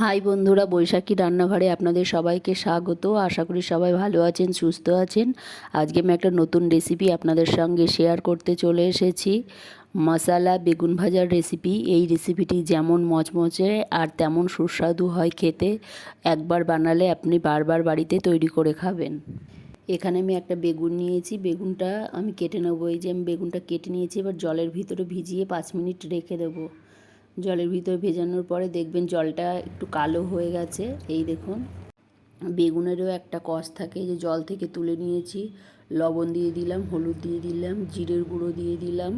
High বন্ধুরা, বৈশাখী রান্নাঘরে আপনাদের সবাইকে স্বাগত। আশা করি সবাই ভালো আছেন, সুস্থ আছেন। আজকে আমি একটা নতুন রেসিপি আপনাদের সঙ্গে শেয়ার করতে চলে এসেছি। মশালা বেগুন ভাজার রেসিপি এই রেসিপিটি যেমন মচমচে আর তেমন সুস্বাদু হয় খেতে, একবার বানালে আপনি বারবার বাড়িতে তৈরি করে খাবেন। এখানে আমি একটা বেগুন নিয়েছি, বেগুনটা আমি কেটে নেব। এই যে আমি বেগুনটা কেটে নিয়েছি, এবার জলের ভিতরে ভিজিয়ে পাঁচ মিনিট রেখে দেবো। জলের ভিতরে ভেজানোর পরে দেখবেন জলটা একটু কালো হয়ে গেছে। এই দেখুন, বেগুনেরও একটা কষ থাকে যে জল থেকে তুলে নিয়েছি। লবণ দিয়ে দিলাম, হলুদ দিয়ে দিলাম, জিরের গুঁড়ো দিয়ে দিলাম,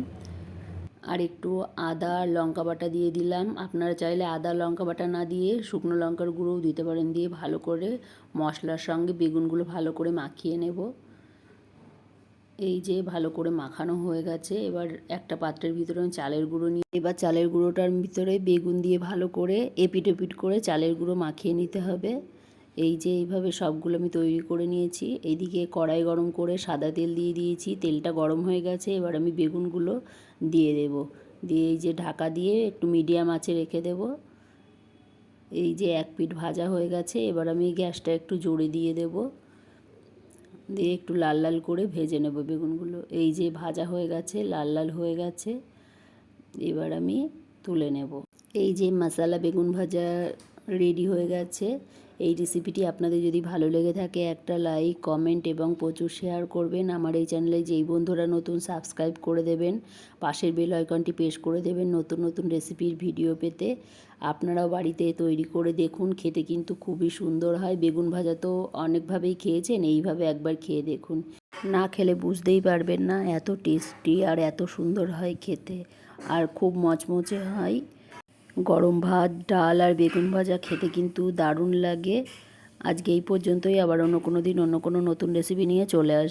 আর একটু আদা লঙ্কা বাটা দিয়ে দিলাম। আপনারা চাইলে আদা, লঙ্কা বাটা না দিয়ে শুকনো লঙ্কার গুঁড়োও দিতে পারেন, দিয়ে ভালো করে মশলার সঙ্গে বেগুনগুলো ভালো করে মাখিয়ে নেব। এই যে ভালো করে মাখানো হয়ে গেছে, এবার একটা পাত্রের ভিতরে আমি চালের গুঁড়ো নিয়ে, এবার চালের গুঁড়োটার ভিতরে বেগুন দিয়ে ভালো করে এপিট এপিট করে চালের গুঁড়ো মাখিয়ে নিতে হবে। এই যে এইভাবে সবগুলো আমি তৈরি করে নিয়েছি, এইদিকে কড়াই গরম করে সাদা তেল দিয়ে দিয়েছি, তেলটা গরম হয়ে গেছে, এবার আমি বেগুনগুলো দিয়ে দেব। দিয়ে এই যে ঢাকা দিয়ে একটু মিডিয়াম আঁচে রেখে দেব। এই যে এক পিঠ ভাজা হয়ে গেছে, এবার আমি গ্যাসটা একটু জোরে দিয়ে দেবো। দিয়ে একটু লাল লাল করে ভেজে নেব বেগুনগুলো। এই যে ভাজা হয়ে গেছে, লাল লাল হয়ে গেছে, এবার আমি তুলে নেব। এই যে মশলা বেগুন ভাজা রেডি হয়ে গেছে। এই রেসিপিটি আপনাদের যদি ভালো লেগে থাকে, একটা লাইক কমেন্ট এবং প্রচুর শেয়ার করবেন। আমার এই চ্যানেলে যেই বন্ধুরা নতুন সাবস্ক্রাইব করে দেবেন, পাশের বেল আইকনটি প্রেস করে দেবেন নতুন নতুন রেসিপির ভিডিও পেতে। আপনারাও বাড়িতে তৈরি করে দেখুন, খেতে কিন্তু খুবই সুন্দর হয়। বেগুন ভাজা তো অনেকভাবেই খেয়েছেন, এইভাবে একবার খেয়ে দেখুন। না খেলে বুঝতেই পারবেন না, এত টেস্টি আর এত সুন্দর হয় খেতে। আর খুব মচমচে হয়। গরম ভাত, ডাল আর বেগুন ভাজা খেতে কিন্তু দারুণ লাগে। আজকে এই পর্যন্তই, আবার অন্য কোনো দিন, অন্য কোনো নতুন রেসিপি নিয়ে চলে আসব।